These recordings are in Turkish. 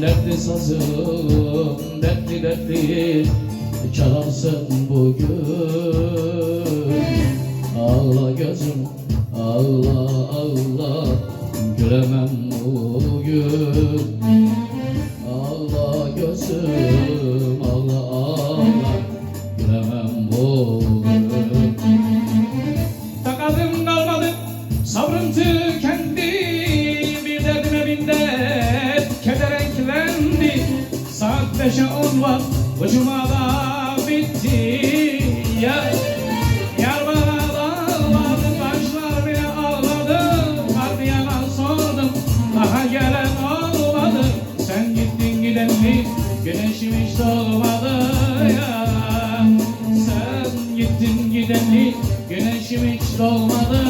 Dertli sazım, dertli dertli çalarsın bugün. Ağla gözüm, ağla ağla gülemem bugün. Ağla gözüm, Saat beşe on var, ucuma da bitti. Ya Yar bana dağladı, taşlar bile ağladı. Kardiyana sordum, daha gelen olmadı. Sen gittin gidenli, güneşim hiç doğmadı ya. Sen gittin gidenli, güneşim hiç doğmadı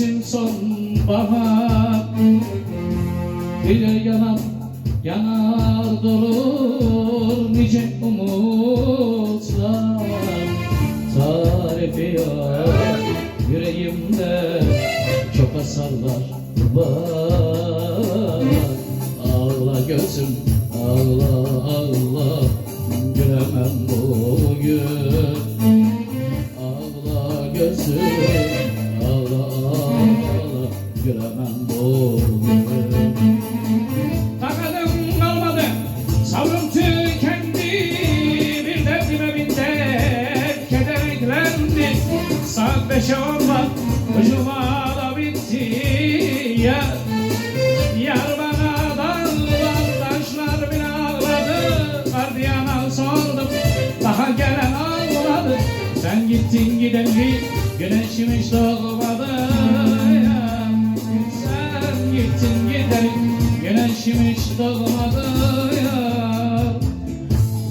mevsim sonbahar Bir yanar yanar durur nice umutlar. Tarifi yok yüreğimde çok hasarlar var. Ağla gözüm ağla ağla Saat beşe on var ucuma da bitti ya Yar bana dağlar taşlar bile ağladı Gardiyana sordum daha gelen olmadı Sen gittin gideli güneşim hiç doğmadı gideli güneşim hiç doğmadı ya.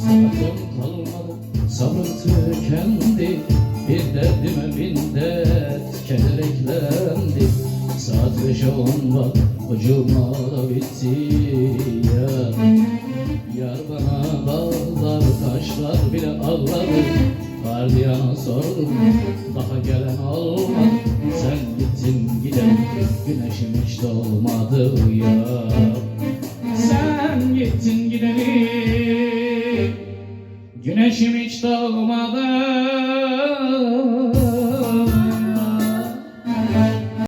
Sabrım kalmadı, sabrım tükendi Bir derdime bin dert, keder eklendi Saat beşe on var, ucuma da bitti ya Yar bana dağlar, taşlar bile ağladı. Gardiyana sordum, daha gelen olmadı. Sen gittin giden, güneşim hiç doğmadı ya Sen gittin gideni Güneşim hiç doğmadı